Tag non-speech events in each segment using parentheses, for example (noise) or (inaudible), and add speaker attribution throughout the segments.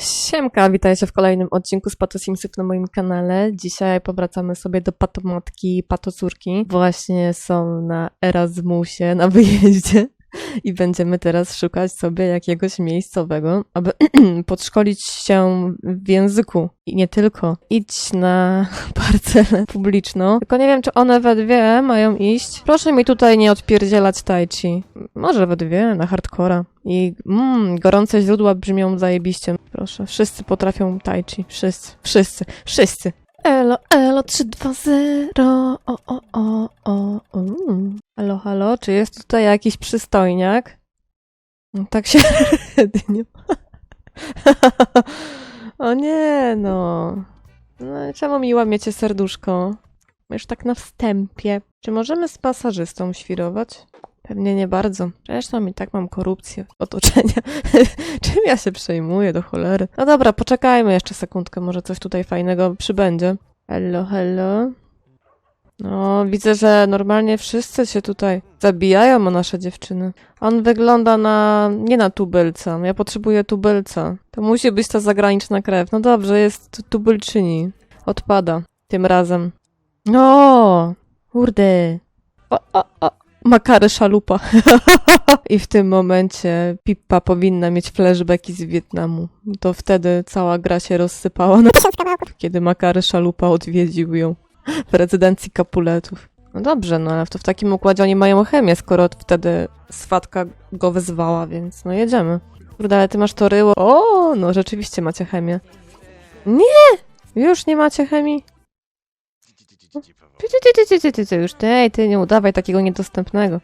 Speaker 1: Siemka, witajcie w kolejnym odcinku z Patosimsów na moim kanale. Dzisiaj powracamy sobie do patomatki patocórki. Właśnie są na Erasmusie, na wyjeździe. (laughs) I będziemy teraz szukać sobie jakiegoś miejscowego, aby (clears throat) podszkolić się w języku. I nie tylko. Idź na (laughs) parcelę publiczną. Tylko nie wiem, czy one we dwie mają iść. Proszę mi tutaj nie odpierdzielać tai chi. Może we dwie, na hardcora. I mm, gorące źródła brzmią zajebiście. Proszę, wszyscy potrafią tai chi. Wszyscy, wszyscy, wszyscy. Elo, elo, 320. O, o, o. Czy jest tutaj jakiś przystojniak? No, Tak się (laughs) nie (laughs) O nie, no. No czemu mi łamiecie serduszko? Już tak na wstępie. Czy możemy z pasażystą świrować? Pewnie nie bardzo. Zresztą i tak mam korupcję otoczenia. (laughs) Czym ja się przejmuję do cholery? No dobra, poczekajmy jeszcze sekundkę, może coś tutaj fajnego przybędzie. Hello, hello. No, widzę, że normalnie wszyscy się tutaj zabijają o nasze dziewczyny. On wygląda na... nie na tubylca. Ja potrzebuję tubylca. To musi być ta zagraniczna krew. No dobrze, jest tubylczyni. Odpada. Tym razem. No, kurde. O, o, o. Makary szalupa. (laughs) I w tym momencie Pippa powinna mieć flashbacki z Wietnamu. To wtedy cała gra się rozsypała, no, kiedy Makary szalupa odwiedził ją w rezydencji Kapuletów. No dobrze, no ale to w takim układzie oni mają chemię, skoro wtedy swatka go wezwała, więc no jedziemy. Kurde, ale ty masz to ryło. O, no rzeczywiście macie chemię. Nie! Już nie macie chemii? Ty, już ty, ty, nie udawaj takiego niedostępnego.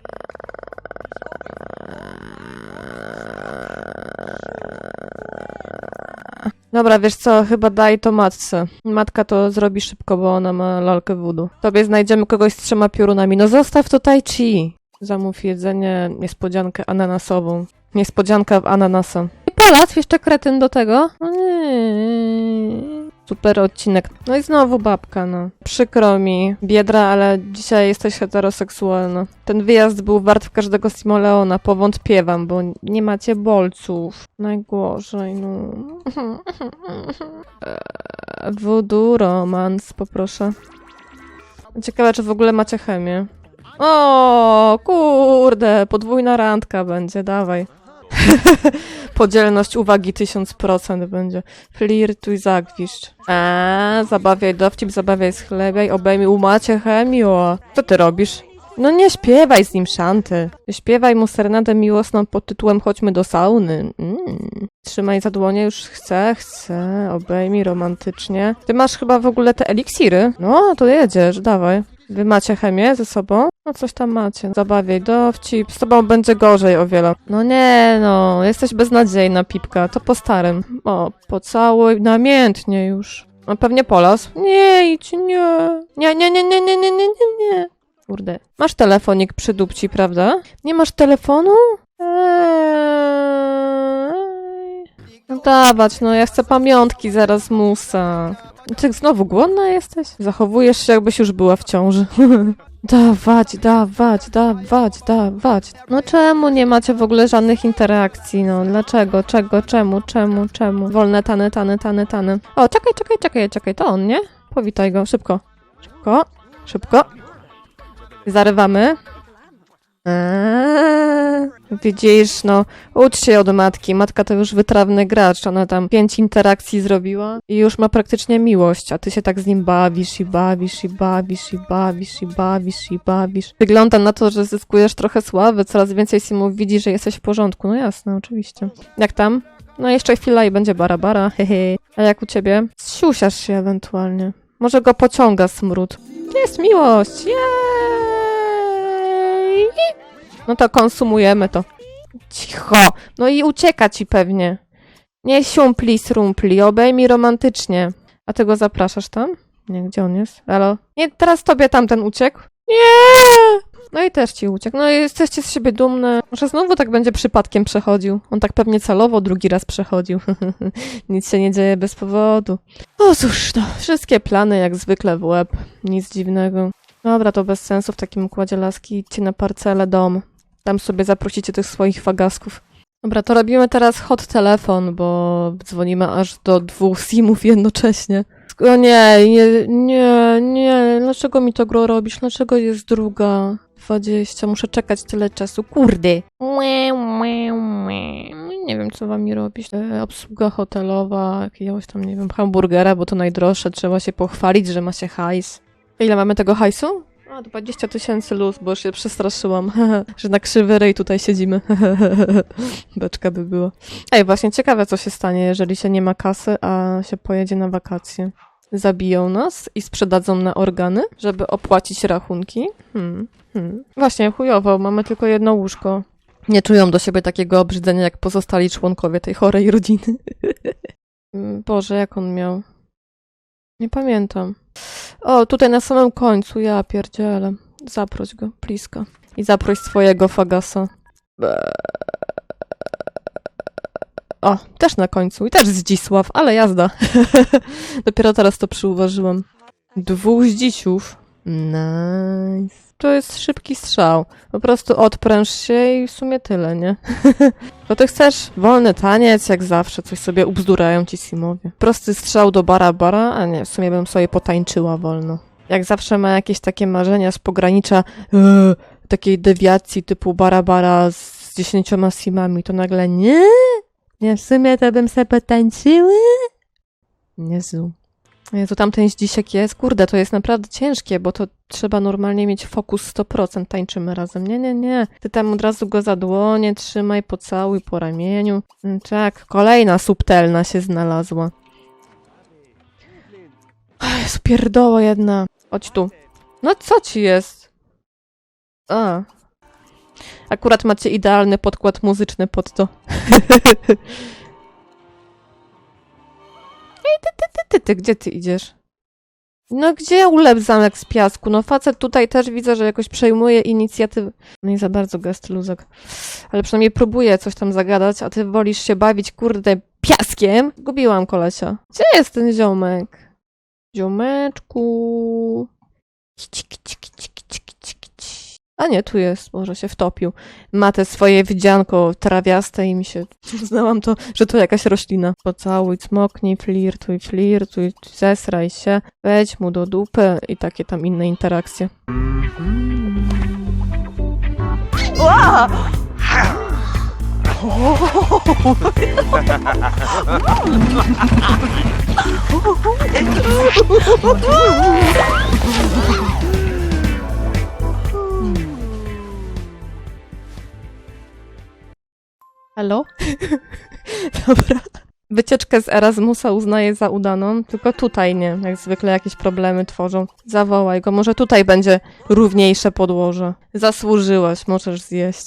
Speaker 1: Dobra, wiesz co, chyba daj to matce. Matka to zrobi szybko, bo ona ma lalkę voodoo. Tobie znajdziemy kogoś z trzema piorunami. No zostaw to tai chi. Zamów jedzenie, niespodziankę ananasową. Niespodzianka w ananasa. I palac, jeszcze kretyn do tego? No nie. Super odcinek. No i znowu babka, no. Przykro mi, biedra, ale dzisiaj jesteś heteroseksualna. Ten wyjazd był wart każdego simoleona, powątpiewam, bo nie macie bolców. Najgorzej, no. (laughs) Eee, Voodoo romans, poproszę. Ciekawe, czy w ogóle macie chemię. O, kurde, podwójna randka będzie, dawaj. (laughs) Podzielność uwagi 1000% będzie. Flirtuj, zagwiszcz. A, zabawiaj dowcip, zabawiaj schlebiaj, obejmij, umacie chemio. Co ty robisz? No nie śpiewaj z nim szanty. Śpiewaj mu serenadę miłosną pod tytułem Chodźmy do sauny. Mm. Trzymaj za dłonie, już chcę, chcę. Obejmij romantycznie. Ty masz chyba w ogóle te eliksiry? No, to jedziesz, dawaj. Wy macie chemię ze sobą? No coś tam macie. Zabawiaj dowcip. Z tobą będzie gorzej o wiele. No nie no, jesteś beznadziejna, Pipka. To po starym. O, pocałuj namiętnie już. No pewnie polas. Nie, idź, nie. Nie, nie, nie, nie, nie, nie, nie, nie, nie. Kurde. Masz telefonik przy dupci, prawda? Nie masz telefonu? Eee. No dawać, no ja chcę pamiątki zaraz musa. Ty znowu głodna jesteś? Zachowujesz się, jakbyś już była w ciąży. (laughs) dawać, dawać, dawać, dawać. No czemu nie macie w ogóle żadnych interakcji? No dlaczego? Czego? Czemu? Czemu? Czemu? Wolne tany, tany, tany, tany. O, czekaj, czekaj, czekaj, czekaj. To on, nie? Powitaj go. Szybko. Szybko. Szybko. Zarywamy. Eee, widzisz, no, ucz się od matki. Matka to już wytrawny gracz. Ona tam pięć interakcji zrobiła i już ma praktycznie miłość, a ty się tak z nim bawisz i bawisz i bawisz i bawisz i bawisz i bawisz. Wygląda na to, że zyskujesz trochę sławy, coraz więcej simów widzi, że jesteś w porządku. No jasne, oczywiście. Jak tam? No jeszcze chwila i będzie barabara, hehe. A jak u ciebie? Siusiasz się ewentualnie. Może go pociąga smród. Jest miłość? Jej! No to konsumujemy to. Cicho. No i ucieka ci pewnie. Nie siumpli, srumpli, obejmij romantycznie. A ty go zapraszasz tam? Nie, gdzie on jest? Elo? Nie, teraz tobie tamten uciekł. Nie! No i też ci uciekł. No i jesteście z siebie dumne. Może znowu tak będzie przypadkiem przechodził. On tak pewnie celowo drugi raz przechodził. (laughs) Nic się nie dzieje bez powodu. O cóż, no, wszystkie plany jak zwykle w łeb. Nic dziwnego. Dobra, to bez sensu w takim układzie laski. Idźcie na parcelę dom. Tam sobie zaprosicie tych swoich fagasków. Dobra, to robimy teraz hot telefon, bo dzwonimy aż do dwóch simów jednocześnie. O nie, nie, nie, nie, dlaczego mi to gro robisz? Dlaczego jest druga? 20, muszę czekać tyle czasu. No Nie wiem, co wam robić. E, obsługa hotelowa, jakiegoś tam, nie wiem, hamburgera, bo to najdroższe. Trzeba się pochwalić, że ma się hajs. Ile mamy tego hajsu? A, 20 tysięcy luz, bo już się przestraszyłam, (laughs) że na krzywy rej tutaj siedzimy. (laughs) Beczka by była. Ej, właśnie ciekawe, co się stanie, jeżeli się nie ma kasy, a się pojedzie na wakacje. Zabiją nas i sprzedadzą na organy, żeby opłacić rachunki. Hmm, hmm. Właśnie, chujowo, mamy tylko jedno łóżko. Nie czują do siebie takiego obrzydzenia, jak pozostali członkowie tej chorej rodziny. (laughs) Mm, Boże, jak on miał? Nie pamiętam. O, tutaj na samym końcu, ja pierdzielę. Zaproś go, bliska. I zaproś swojego fagasa. O, też na końcu. I też Zdzisław, ale jazda. (laughs) Dopiero teraz to przyuważyłam. Dwóch Zdzisiów. Nice. To jest szybki strzał. Po prostu odpręż się i w sumie tyle, nie? (laughs) To ty chcesz wolny taniec, jak zawsze, coś sobie ubzdurają ci simowie. Prosty strzał do bara bara, a nie, w sumie bym sobie potańczyła wolno. Jak zawsze ma jakieś takie marzenia z pogranicza e, takiej dewiacji typu bara bara z dziesięcioma simami, to nagle nie, nie, w sumie to bym sobie potańczyła. Jezu. Jezu, tamten dzisiek jest, kurde, to jest naprawdę ciężkie, bo to trzeba normalnie mieć fokus 100%, tańczymy razem. Nie, nie, nie. Ty tam od razu go za dłonie trzymaj, pocałuj po ramieniu. Tak, kolejna subtelna się znalazła. Ach, Jezu, pierdoła jedna. Chodź tu. No co ci jest? A. Akurat macie idealny podkład muzyczny pod to. (laughs) Ej, ty, ty, ty, ty, ty, gdzie ty idziesz? No gdzie ulep zamek z piasku? No facet tutaj też widzę, że jakoś przejmuje inicjatywę. No nie za bardzo gest luzek. Ale przynajmniej próbuje coś tam zagadać, a ty wolisz się bawić, kurde, piaskiem? Gubiłam kolesia. Gdzie jest ten ziomek? Ziomeczku. Kici, kici, kici. A nie, tu jest, może się wtopił. Ma te swoje widzianko trawiaste i mi się (laughs) uznałam to, że to jakaś roślina. Pocałuj, cmoknij, flirtuj, flirtuj, zesraj się, wejdź mu do dupy i takie tam inne interakcje. (laughs) (laughs) Halo? (laughs) Dobra. Wycieczkę z Erasmusa uznaję za udaną, tylko tutaj nie. Jak zwykle jakieś problemy tworzą. Zawołaj go, może tutaj będzie równiejsze podłoże. Zasłużyłaś, możesz zjeść.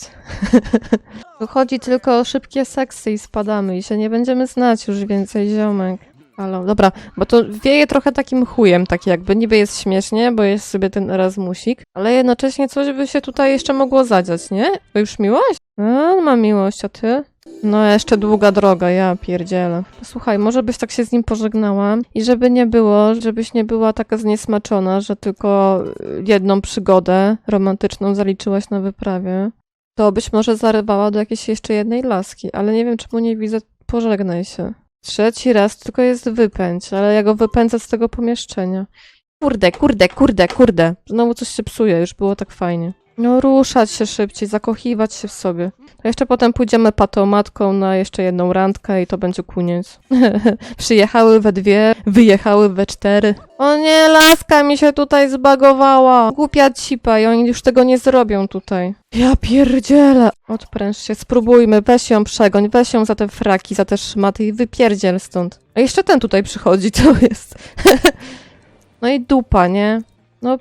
Speaker 1: (laughs) Chodzi tylko o szybkie seksy i spadamy i się nie będziemy znać już więcej, ziomek. Halo, dobra, bo to wieje trochę takim chujem, tak jakby niby jest śmiesznie, bo jest sobie ten Erasmusik, ale jednocześnie coś by się tutaj jeszcze mogło zadziać, nie? Bo już miłość? A, ma miłość, a ty? No, jeszcze długa droga, ja pierdzielę. Słuchaj, może byś tak się z nim pożegnała i żeby nie było, żebyś nie była taka zniesmaczona, że tylko jedną przygodę romantyczną zaliczyłaś na wyprawie, to byś może zarywała do jakiejś jeszcze jednej laski, ale nie wiem, czemu nie widzę, pożegnaj się. Trzeci raz tylko jest wypędź, ale ja go wypędzę z tego pomieszczenia. Kurde, kurde, kurde, kurde. Znowu coś się psuje, już było tak fajnie. No ruszać się szybciej, zakochiwać się w sobie. To jeszcze potem pójdziemy patomatką na jeszcze jedną randkę i to będzie koniec. (laughs) Przyjechały we dwie, wyjechały we cztery. O nie, laska mi się tutaj zbagowała. Głupia cipa i oni już tego nie zrobią tutaj. Ja pierdzielę. Odpręż się, spróbujmy, weź ją przegoń, weź ją za te fraki, za te szmaty i wypierdziel stąd. A jeszcze ten tutaj przychodzi, co jest? (laughs) no i dupa, nie? No,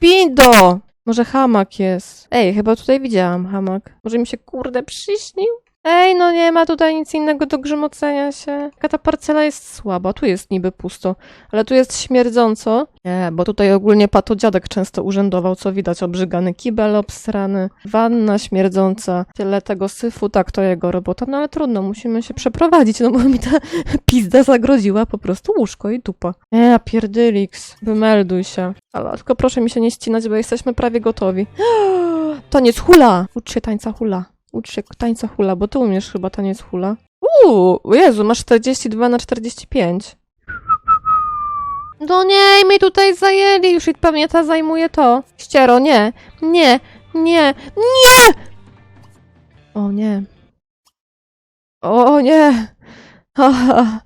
Speaker 1: pindo! Może hamak jest. Ej, chyba tutaj widziałam hamak. Może mi się kurde przyśnił? Ej, no nie ma tutaj nic innego do grzmocenia się. Jaka ta parcela jest słaba. Tu jest niby pusto, ale tu jest śmierdząco. Nie, bo tutaj ogólnie patodziadek często urzędował, co widać. Obrzygany kibel obsrany, wanna śmierdząca, tyle tego syfu, tak, to jego robota. No ale trudno, musimy się przeprowadzić, no bo mi ta (laughs) pizda zagroziła po prostu łóżko i dupa. Nie, pierdylix, wymelduj się. Ale tylko proszę mi się nie ścinać, bo jesteśmy prawie gotowi. (gasps) Taniec hula! Ucz się tańca hula. Ucz się tańca hula, bo ty umiesz chyba taniec hula. Uuu, Jezu, masz 42 na 45. No nie, i mi tutaj zajęli, już i pewnie ta zajmuje to. Ściero, nie, nie, nie, nie! O nie. O nie. Haha.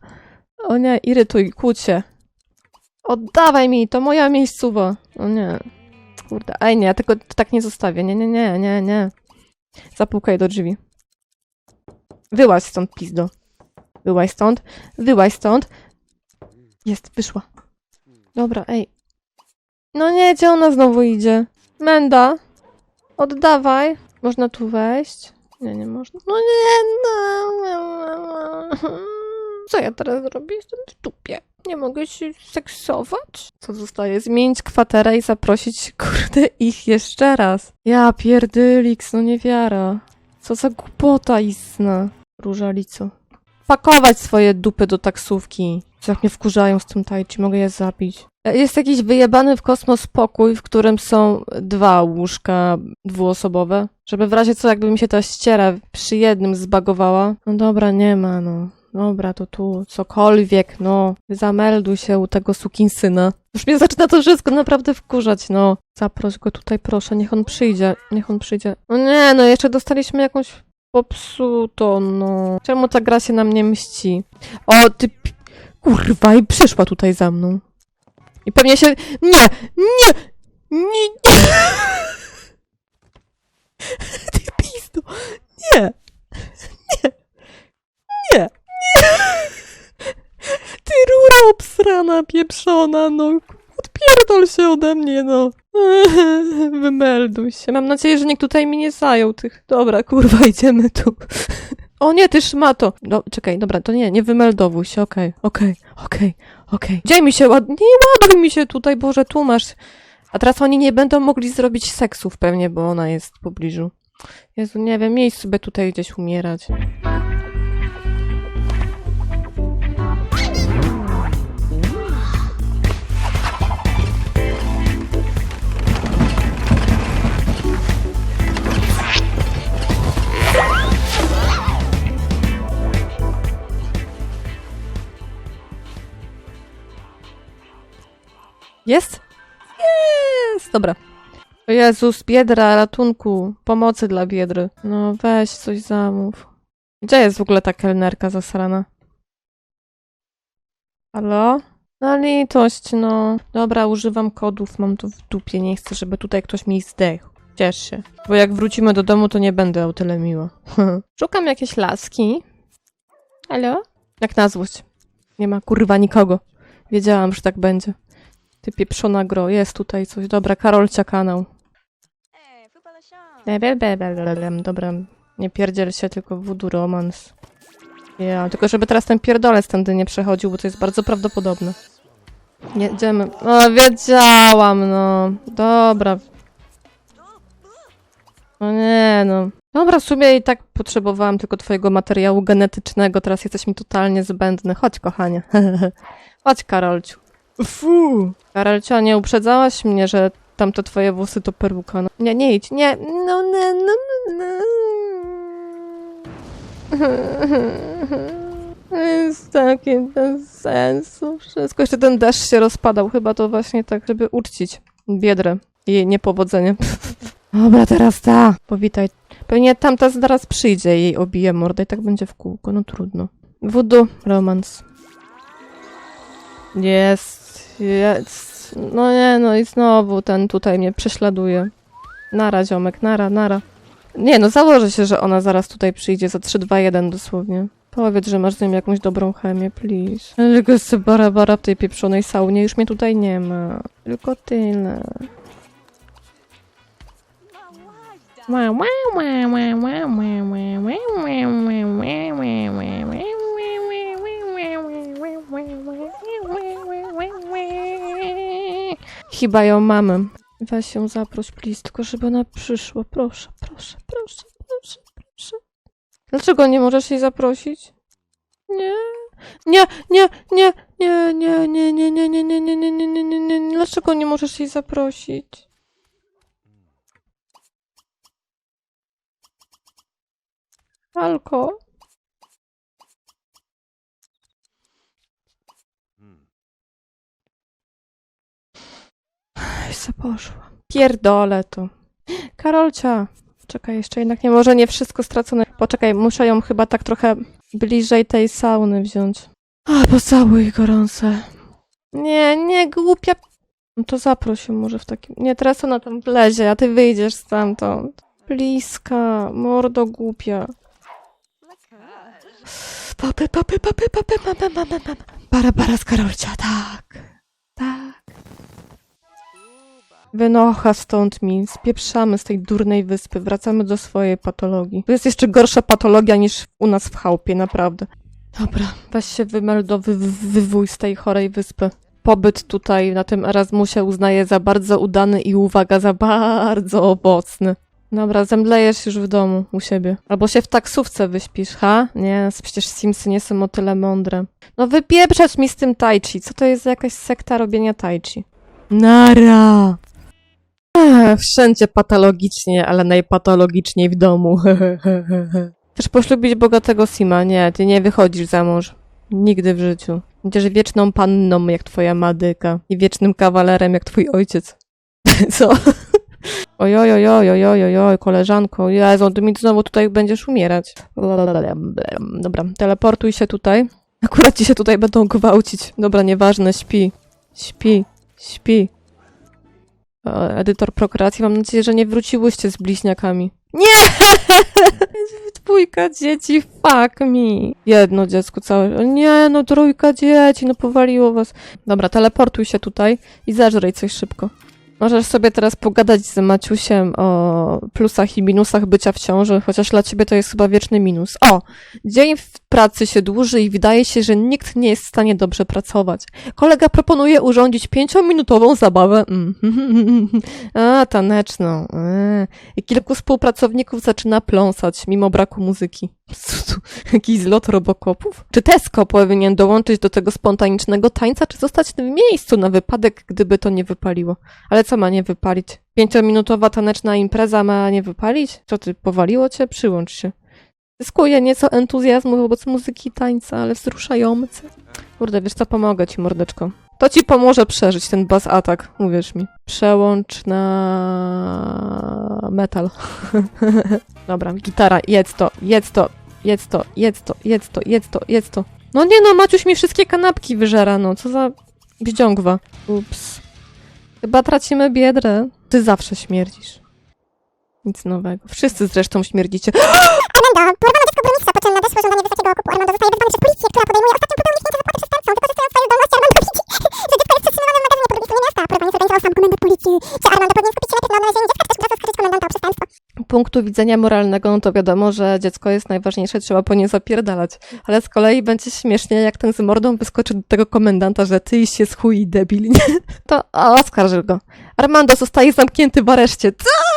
Speaker 1: O nie, irytuj, się. Oddawaj mi, to moja miejscowa. O nie. Kurde, ej nie, ja tego tak nie zostawię. Nie, nie, nie, nie, nie. Zapukaj do drzwi. Wyłaź stąd, pizdo. Wyłaź stąd, wyłaź stąd. Jest, wyszła. Dobra, ej. No nie, gdzie ona znowu idzie? Menda, oddawaj. Można tu wejść? Nie, nie można. No nie, no. Co ja teraz zrobię? Jestem w dupie. Nie mogę się seksować? Co zostaje? Zmienić kwaterę i zaprosić, kurde, ich jeszcze raz. Ja pierdylix, no niewiara. Co za głupota istna. Różalico. Pakować swoje dupy do taksówki. Co jak mnie wkurzają z tym tajci, mogę je zabić. E, Jest jakiś wyjebany w kosmos pokój, w którym są dwa łóżka dwuosobowe. Żeby w razie co, jakby mi się ta ściera przy jednym zbagowała. No dobra, nie ma, no. Dobra, to tu cokolwiek, no. Zamelduj się u tego sukinsyna. Już mnie zaczyna to wszystko naprawdę wkurzać, no. Zaproś go tutaj, proszę, niech on przyjdzie. Niech on przyjdzie. No nie, no jeszcze dostaliśmy jakąś popsuto, no. Czemu ta gra się na mnie mści? O, ty... Kurwa, i przyszła tutaj za mną. I pewnie się... Nie! nie. Ty pizdo! Nie! Nie! Nie! Nie! Ty rura obsrana, pieprzona, no. Odpierdol się ode mnie, no. (laughs) Wymelduj się. Mam nadzieję, że nikt tutaj mi nie zajął tych... Dobra, kurwa, (laughs) idziemy tu. O nie, ty szmato! No, czekaj, dobra, to nie, nie wymeldowuj się, okej, okej, okej, okej. Gdzie mi się ład... Nie ładuj mi się tutaj, Boże, tu masz. A teraz oni nie będą mogli zrobić seksów pewnie, bo ona jest w pobliżu. Jezu, nie wiem, miejsc sobie tutaj gdzieś umierać. Jest? Jest! Dobra. O Jezus, biedra, ratunku, pomocy dla biedry. No weź coś zamów. Gdzie jest w ogóle ta kelnerka zasrana? Halo? No litość, no. Dobra, używam kodów, mam to w dupie, nie chcę, żeby tutaj ktoś mi zdechł. Ciesz się. Bo jak wrócimy do domu, to nie będę o tyle miła. (laughs) Szukam jakieś laski. Halo? Jak na złość. Nie ma kurwa nikogo. Wiedziałam, że tak będzie. Ty pieprzona gro, jest tutaj coś. Dobra, Karolcia kanał. Dobra, nie pierdziel się, tylko voodoo romans. Ja, tylko żeby teraz ten pierdolec tędy nie przechodził, bo to jest bardzo prawdopodobne. Nie, idziemy. No, wiedziałam, no. Dobra. No nie, no. Dobra, w sumie i tak potrzebowałam tylko twojego materiału genetycznego, teraz jesteś mi totalnie zbędny. Chodź, kochanie. (laughs) Chodź, Karolciu. Fu. Karolcia, nie uprzedzałaś mnie, że tamte twoje włosy to peruka. No. Nie, nie idź, nie. No, no, no, no, no. Jest takie bez sensu wszystko. Jeszcze ten deszcz się rozpadał, chyba to właśnie tak, żeby uczcić biedrę jej niepowodzenie. (laughs) Dobra, teraz ta. Powitaj. Pewnie tamta zaraz przyjdzie i jej obije mordę i tak będzie w kółko, no trudno. Voodoo, romans. Jest, jest. No nie, no i znowu ten tutaj mnie prześladuje. Nara, ziomek, nara, nara. Nie, no założę się, że ona zaraz tutaj przyjdzie za 3, 2, 1 dosłownie. Powiedz, że masz z nim jakąś dobrą chemię, please. Tylko jest bara bara w tej pieprzonej saunie, już mnie tutaj nie ma. Tylko tyle. Wow, wow, wow, wow, wow, wow, wow, wow, wow, wow, Chyba ją mamy. Weź ją zaproś, please, tylko żeby ona przyszła. Proszę, proszę, proszę, proszę, proszę. Dlaczego nie możesz jej zaprosić? Nie. Nie, nie, nie, nie, nie, nie, nie, nie, nie, nie, nie, nie, nie, nie, nie, nie, nie. Dlaczego nie możesz jej zaprosić? Alko. Ej, se poszła. Pierdolę to. Karolcia. Czekaj, jeszcze jednak nie, może nie wszystko stracone. Poczekaj, muszę ją chyba tak trochę bliżej tej sauny wziąć. A, pocałuj gorące. Nie, nie, głupia. No to zaproś ją może w takim... Nie, teraz ona tam wlezie, a ty wyjdziesz stamtąd. Bliska, mordo głupia. Papy, papy, papy, papy, papy, papy, papy. Bara, z Karolcia. Tak. Wynocha stąd mi, spieprzamy z tej durnej wyspy, wracamy do swojej patologii. To jest jeszcze gorsza patologia niż u nas w chałupie, naprawdę. Dobra, weź się wymeldowy, wywój z tej chorej wyspy. Pobyt tutaj na tym Erasmusie uznaję za bardzo udany i uwaga, za bardzo owocny. Dobra, zemdlejesz już w domu u siebie. Albo się w taksówce wyśpisz, ha? Nie, przecież Simsy nie są o tyle mądre. No wypieprzać mi z tym tai chi. Co to jest za jakaś sekta robienia tai chi? Nara! Wszędzie patologicznie, ale najpatologiczniej w domu. (laughs) Chcesz poślubić bogatego Sima? Nie, ty nie wychodzisz za mąż. Nigdy w życiu. Będziesz wieczną panną jak twoja madyka i wiecznym kawalerem jak twój ojciec. (laughs) Co? (laughs) Ojoj, koleżanko, Jezu, ty mi znowu tutaj będziesz umierać. Dobra, teleportuj się tutaj. Akurat ci się tutaj będą gwałcić. Dobra, nieważne, śpi. Śpi, śpi. E, Edytor prokreacji, mam nadzieję, że nie wróciłyście z bliźniakami. Nie! (laughs) Dwójka dzieci, fuck me. Jedno dziecko całe. Nie, no trójka dzieci, no powaliło was. Dobra, teleportuj się tutaj i zeżrej coś szybko. Możesz sobie teraz pogadać z Maciusiem o plusach i minusach bycia w ciąży, chociaż dla ciebie to jest chyba wieczny minus. O! Dzień w pracy się dłuży i wydaje się, że nikt nie jest w stanie dobrze pracować. Kolega proponuje urządzić pięciominutową zabawę. Mm. (laughs) A, taneczną. E. I kilku współpracowników zaczyna pląsać, mimo braku muzyki. Jakiś zlot robokopów? Czy Tesco powinien dołączyć do tego spontanicznego tańca, czy zostać w miejscu na wypadek, gdyby to nie wypaliło? Ale co ma nie wypalić? Pięciominutowa taneczna impreza ma nie wypalić? Co ty, powaliło cię? Przyłącz się. Zyskuję nieco entuzjazmu wobec muzyki i tańca, ale wzruszający. Kurde, wiesz co, pomogę ci, mordeczko. To ci pomoże przeżyć ten bas atak, uwierz mi. Przełącz na metal. (laughs) Dobra, gitara, jedz to, jedz to, jedz to, jedz to, jedz to, jedz to, jedz to. No nie no, Maciuś mi wszystkie kanapki wyżera, no, co za bździągwa. Ups. Chyba tracimy biedrę. Ty zawsze śmierdzisz. Nic nowego. Wszyscy zresztą śmierdzicie. (gasps)
Speaker 2: Armando, porwano dziecko burmistrza, po czym nadeszło żądanie wysokiego okupu. Armando zostaje wezwany przez policję, która podejmuje ostatnią próbę uniknięcia zapłaty przestępcom. Wykorzystując swoje zdolności, Armando widzi, (laughs) że dziecko jest przetrzymywane w magazynie blisko miasta. Porwanie zorganizował sam komendant policji. Czy Armando powinien skupić się najpierw na odnalezieniu dziecka, czy też komendanta o przestępstwo?
Speaker 1: Punktu widzenia moralnego, no to wiadomo, że dziecko jest najważniejsze, trzeba po nie zapierdalać. Ale z kolei będzie śmiesznie, jak ten z mordą wyskoczy do tego komendanta, że ty jest chuj i debil, nie? To oskarży go. Armando zostaje zamknięty w areszcie. Tak!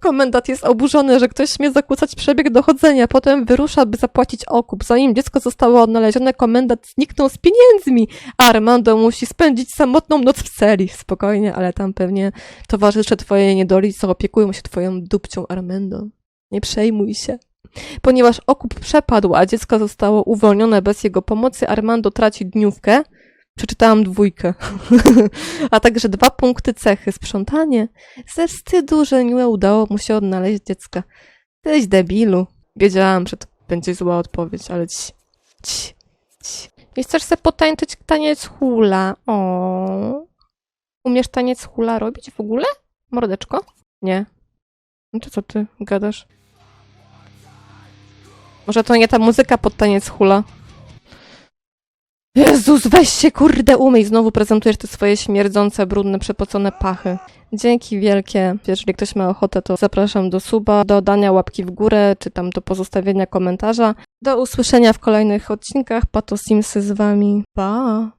Speaker 1: Komendant jest oburzony, że ktoś śmie zakłócać przebieg dochodzenia, potem wyrusza, by zapłacić okup. Zanim dziecko zostało odnalezione, komendant zniknął z pieniędzmi, Armando musi spędzić samotną noc w celi. Spokojnie, ale tam pewnie towarzysze twojej niedoli, co opiekują się twoją dupcią, Armando. Nie przejmuj się. Ponieważ okup przepadł, a dziecko zostało uwolnione bez jego pomocy, Armando traci dniówkę. Przeczytałam dwójkę. (laughs) a także dwa punkty cechy. Sprzątanie. Ze wstydu, że nie udało mu się odnaleźć dziecka. Tyś debilu. Wiedziałam, że to będzie zła odpowiedź, ale ci. ci, ci. I chcesz sobie potańczyć taniec hula. O. Umiesz taniec hula robić w ogóle? Mordeczko? Nie. No to co ty gadasz? Może to nie ta muzyka pod taniec hula? Jezus, weź się kurde umyj! Znowu prezentujesz te swoje śmierdzące, brudne, przepocone pachy. Dzięki wielkie. Jeżeli ktoś ma ochotę, to zapraszam do suba, do dania łapki w górę, czy tam do pozostawienia komentarza. Do usłyszenia w kolejnych odcinkach. Pato Simsy z wami. Pa!